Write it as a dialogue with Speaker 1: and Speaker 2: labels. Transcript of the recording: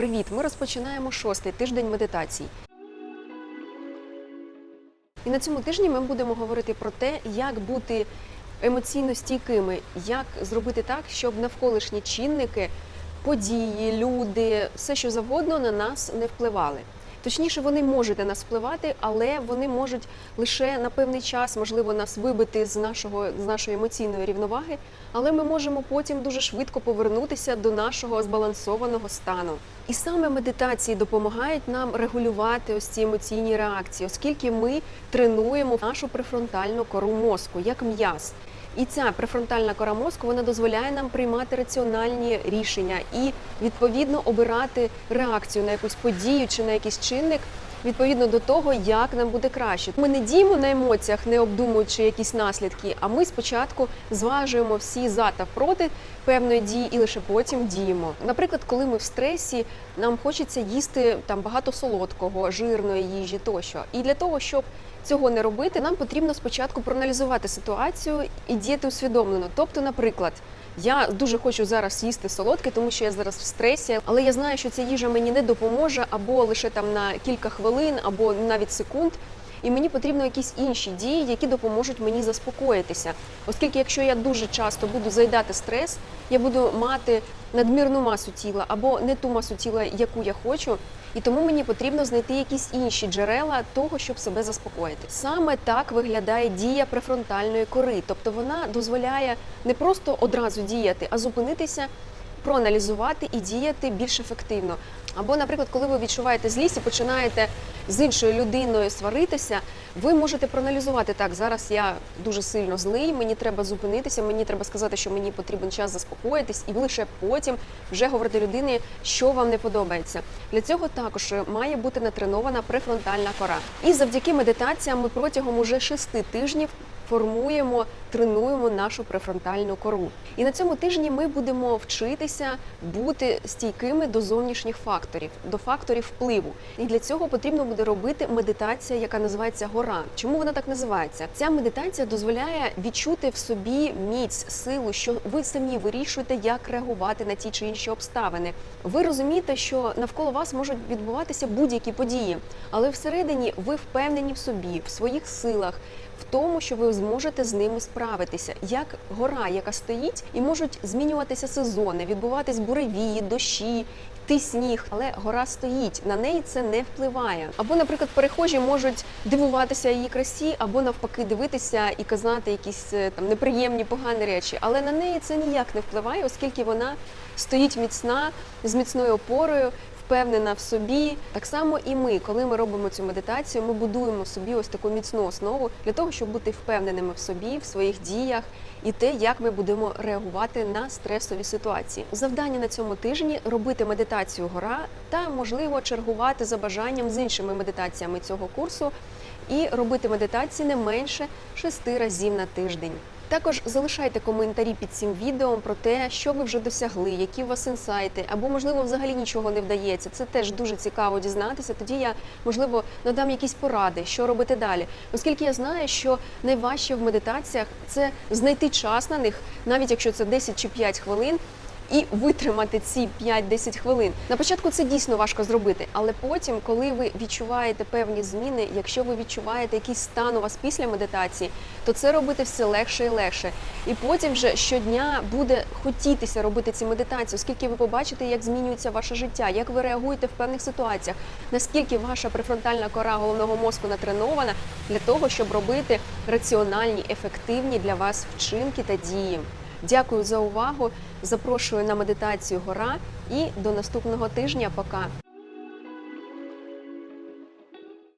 Speaker 1: Привіт! Ми розпочинаємо шостий тиждень медитацій. І на цьому тижні ми будемо говорити про те, як бути емоційно стійкими, як зробити так, щоб навколишні чинники, події, люди, все що завгодно на нас не впливали. Точніше, вони можуть на нас впливати, але вони можуть лише на певний час, можливо, нас вибити з нашого з нашої емоційної рівноваги, але ми можемо потім дуже швидко повернутися до нашого збалансованого стану. І саме медитації допомагають нам регулювати ось ці емоційні реакції, оскільки ми тренуємо нашу префронтальну кору мозку як м'яз. І ця префронтальна кора мозку вона дозволяє нам приймати раціональні рішення і відповідно обирати реакцію на якусь подію чи на якийсь чинник. Відповідно до того, як нам буде краще, ми не діємо на емоціях, не обдумуючи якісь наслідки. А ми спочатку зважуємо всі за та проти певної дії, і лише потім діємо. Наприклад, коли ми в стресі, нам хочеться їсти там багато солодкого, жирної їжі тощо. І для того, щоб цього не робити, нам потрібно спочатку проаналізувати ситуацію і діяти усвідомлено. Тобто, наприклад. Я дуже хочу зараз їсти солодке, тому що я зараз в стресі, але я знаю, що ця їжа мені не допоможе або лише там на кілька хвилин, або навіть секунд. І мені потрібно якісь інші дії, які допоможуть мені заспокоїтися. Оскільки, якщо я дуже часто буду заїдати стрес, я буду мати надмірну масу тіла або не ту масу тіла, яку я хочу. І тому мені потрібно знайти якісь інші джерела того, щоб себе заспокоїти. Саме так виглядає дія префронтальної кори, тобто вона дозволяє не просто одразу діяти, а зупинитися, проаналізувати і діяти більш ефективно. Або, наприклад, коли ви відчуваєте злість і починаєте з іншою людиною сваритися, ви можете проаналізувати так. Зараз я дуже сильно злий, мені треба зупинитися, мені треба сказати, що мені потрібен час заспокоїтись, і лише потім вже говорити людині, що вам не подобається. Для цього також має бути натренована префронтальна кора. І завдяки медитаціям ми протягом уже шести тижнів формуємо, тренуємо нашу префронтальну кору. І на цьому тижні ми будемо вчитися бути стійкими до зовнішніх факторів, до факторів впливу. І для цього потрібно буде робити медитація, яка називається гора. Чому вона так називається? Ця медитація дозволяє відчути в собі міць, силу, що ви самі вирішуєте, як реагувати на ті чи інші обставини. Ви розумієте, що навколо вас можуть відбуватися будь-які події, але всередині ви впевнені в собі, в своїх силах. В тому, що ви зможете з ними справитися, як гора, яка стоїть, і можуть змінюватися сезони, відбуватись буревії, дощі, йти сніг, але гора стоїть, на неї це не впливає. Або, наприклад, перехожі можуть дивуватися її красі, або навпаки дивитися і казати якісь е, там неприємні, погані речі, але на неї це ніяк не впливає, оскільки вона стоїть міцна з міцною опорою. Впевнена в собі, так само і ми, коли ми робимо цю медитацію, ми будуємо собі ось таку міцну основу для того, щоб бути впевненими в собі, в своїх діях і те, як ми будемо реагувати на стресові ситуації. Завдання на цьому тижні робити медитацію гора та можливо чергувати за бажанням з іншими медитаціями цього курсу і робити медитації не менше шести разів на тиждень. Також залишайте коментарі під цим відео про те, що ви вже досягли, які у вас інсайти, або можливо взагалі нічого не вдається. Це теж дуже цікаво дізнатися. Тоді я можливо надам якісь поради, що робити далі. Оскільки я знаю, що найважче в медитаціях це знайти час на них, навіть якщо це 10 чи 5 хвилин. І витримати ці 5-10 хвилин. На початку це дійсно важко зробити, але потім, коли ви відчуваєте певні зміни, якщо ви відчуваєте якийсь стан у вас після медитації, то це робити все легше і легше. І потім вже щодня буде хотітися робити ці медитації, оскільки ви побачите, як змінюється ваше життя, як ви реагуєте в певних ситуаціях, наскільки ваша префронтальна кора головного мозку натренована для того, щоб робити раціональні, ефективні для вас вчинки та дії. Дякую за увагу. Запрошую на медитацію гора і до наступного тижня. Пока.